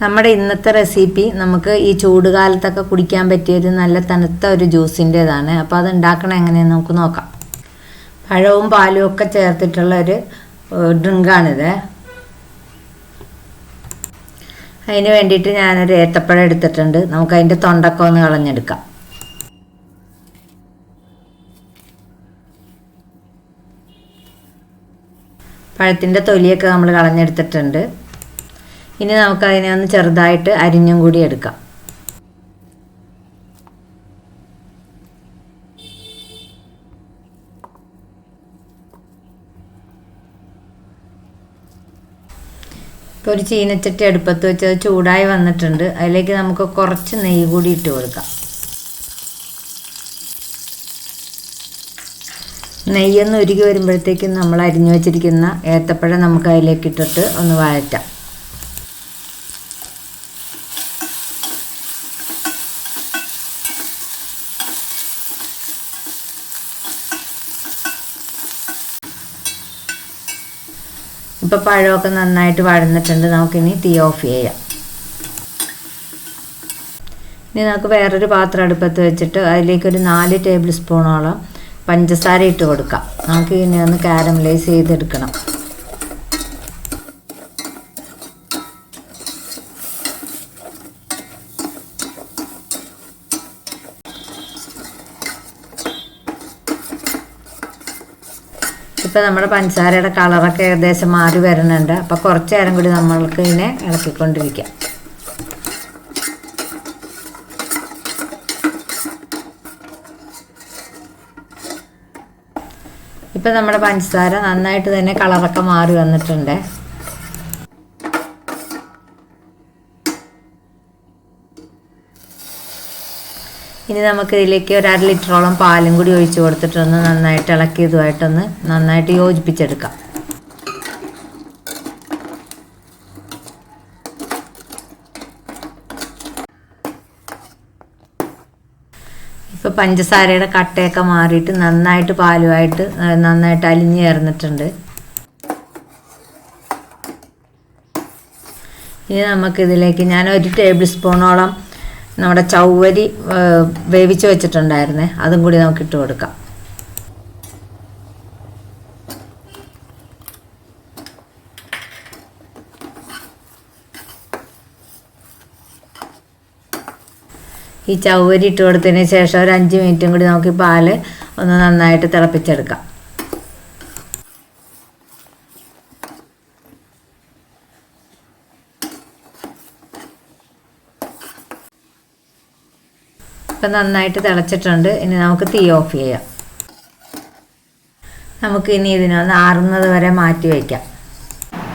നമ്മുടെ ഇന്നത്തെ റെസിപ്പി നമുക്ക് ഈ ചൂടുകാലത്തൊക്കെ കുടിക്കാൻ പറ്റിയൊരു നല്ല തണുത്ത ഒരു ജ്യൂസിന്റെതാണ് അപ്പോൾ അത് ഉണ്ടാക്കണം എങ്ങനെയെന്ന് നമുക്ക് നോക്കാം. പഴവും പാലും ഒക്കെ ചേർത്തിട്ടുള്ള ഒരു ഡ്രിങ്കാണിത് അതിന് വേണ്ടിയിട്ട് ഞാനൊരു ഏത്തപ്പഴം എടുത്തിട്ടുണ്ട്. നമുക്ക് അതിന്റെ തൊണ്ടൊക്കെ ഒന്ന് കളഞ്ഞെടുക്കാം. പഴത്തിന്റെ തൊലിയൊക്കെ നമ്മൾ കളഞ്ഞെടുത്തിട്ടുണ്ട്. ഇനി നമുക്ക് അതിനെ ഒന്ന് ചെറുതായിട്ട് അരിഞ്ഞും കൂടി എടുക്കാം. ഇപ്പോൾ ഒരു ചീനച്ചട്ടി അടുപ്പത്ത് വെച്ച് അത് ചൂടായി വന്നിട്ടുണ്ട്. അതിലേക്ക് നമുക്ക് കുറച്ച് നെയ്യ് കൂടി ഇട്ട് കൊടുക്കാം. നെയ്യൊന്ന് ഉരുകി വരുമ്പോഴത്തേക്കും നമ്മൾ അരിഞ്ഞു വെച്ചിരിക്കുന്ന ഏത്തപ്പഴം നമുക്ക് അതിലേക്ക് ഇട്ടിട്ട് ഒന്ന് വഴറ്റാം. ഇപ്പോൾ പഴമൊക്കെ നന്നായിട്ട് വഴന്നിട്ടുണ്ട്. നമുക്കിനി തീ ഓഫ് ചെയ്യാം. ഇനി നമുക്ക് വേറൊരു പാത്രം അടുപ്പത്ത് വെച്ചിട്ട് അതിലേക്ക് ഒരു നാല് ടേബിൾ സ്പൂണോളം പഞ്ചസാര ഇട്ട് കൊടുക്കാം. നമുക്ക് ഇനി ഒന്ന് കാരമലൈസ് ചെയ്തെടുക്കണം. ഇപ്പം നമ്മുടെ പഞ്ചസാരയുടെ കളറൊക്കെ ഏകദേശം മാറി വരുന്നുണ്ട്. അപ്പോൾ കുറച്ച് നേരം കൂടി നമ്മൾക്ക് ഇതിനെ ഇളക്കിക്കൊണ്ടിരിക്കാം. ഇപ്പം നമ്മുടെ പഞ്ചസാര നന്നായിട്ട് തന്നെ കളറൊക്കെ മാറി വന്നിട്ടുണ്ട്. ഇനി നമുക്കിതിലേക്ക് ഒരു അര ലിറ്ററോളം പാലും കൂടി ഒഴിച്ചു കൊടുത്തിട്ടൊന്ന് നന്നായിട്ട് ഇളക്കി ഇതുമായിട്ടൊന്ന് നന്നായിട്ട് യോജിപ്പിച്ചെടുക്കാം. ഇപ്പോൾ പഞ്ചസാരയുടെ കട്ടയൊക്കെ മാറിയിട്ട് നന്നായിട്ട് പാലുമായിട്ട് നന്നായിട്ട് അലിഞ്ഞു ചേർന്നിട്ടുണ്ട്. ഇനി നമുക്കിതിലേക്ക് ഞാൻ ഒരു ടേബിൾ സ്പൂണോളം നമ്മുടെ ചൗവരി വേവിച്ച് വെച്ചിട്ടുണ്ടായിരുന്നേ. അതും കൂടി നമുക്ക് ഇട്ട് കൊടുക്കാം. ഈ ചൗവരി ഇട്ട് കൊടുത്തതിന് ശേഷം ഒരു അഞ്ച് മിനിറ്റും കൂടി നമുക്ക് പാൽ ഒന്ന് നന്നായിട്ട് തിളപ്പിച്ചെടുക്കാം. ഇപ്പം നന്നായിട്ട് തിളച്ചിട്ടുണ്ട്. ഇനി നമുക്ക് തീ ഓഫ് ചെയ്യാം. നമുക്ക് ഇനി ഇതിനൊന്ന് ആറുന്നത് വരെ മാറ്റി വയ്ക്കാം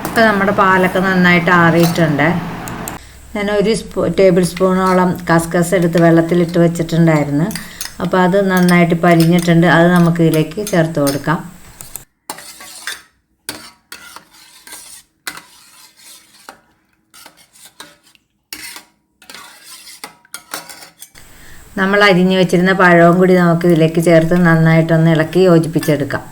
ഇപ്പം നമ്മുടെ പാലൊക്കെ നന്നായിട്ട് ആറിയിട്ടുണ്ട്. ഞാൻ ഒരു സ്പൂ ടേബിൾ സ്പൂണോളം കസ്കസ് എടുത്ത് വെള്ളത്തിലിട്ട് വെച്ചിട്ടുണ്ടായിരുന്നു. അപ്പോൾ അത് നന്നായിട്ട് പരിഞ്ഞിട്ടുണ്ട്. അത് നമുക്ക് ഇതിലേക്ക് ചേർത്ത് കൊടുക്കാം. നമ്മൾ അരിഞ്ഞു വെച്ചിരുന്ന പഴവും കൂടി നമുക്ക് ഇതിലേക്ക് ചേർത്ത് നന്നായിട്ടൊന്ന് ഇളക്കി യോജിപ്പിച്ചെടുക്കാം.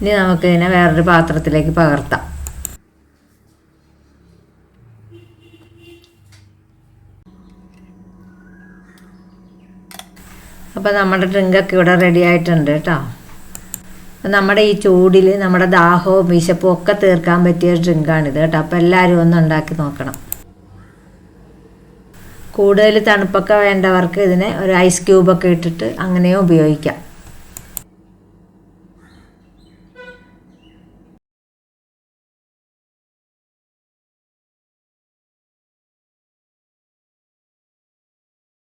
ഇനി നമുക്കിതിനെ വേറൊരു പാത്രത്തിലേക്ക് പകർത്താം. അപ്പോൾ നമ്മുടെ ഡ്രിങ്കൊക്കെ ഇവിടെ റെഡി ആയിട്ടുണ്ട് കേട്ടോ. നമ്മുടെ ഈ ചൂടിൽ നമ്മുടെ ദാഹവും വിശപ്പും ഒക്കെ തീർക്കാൻ പറ്റിയ ഡ്രിങ്കാണിത് കേട്ടോ. അപ്പോൾ എല്ലാവരും ഒന്ന് ഉണ്ടാക്കി നോക്കണം. കൂടുതൽ തണുപ്പൊക്കെ വേണ്ടവർക്ക് ഇതിനെ ഒരു ഐസ് ക്യൂബൊക്കെ ഇട്ടിട്ട് അങ്ങനെയും ഉപയോഗിക്കാം.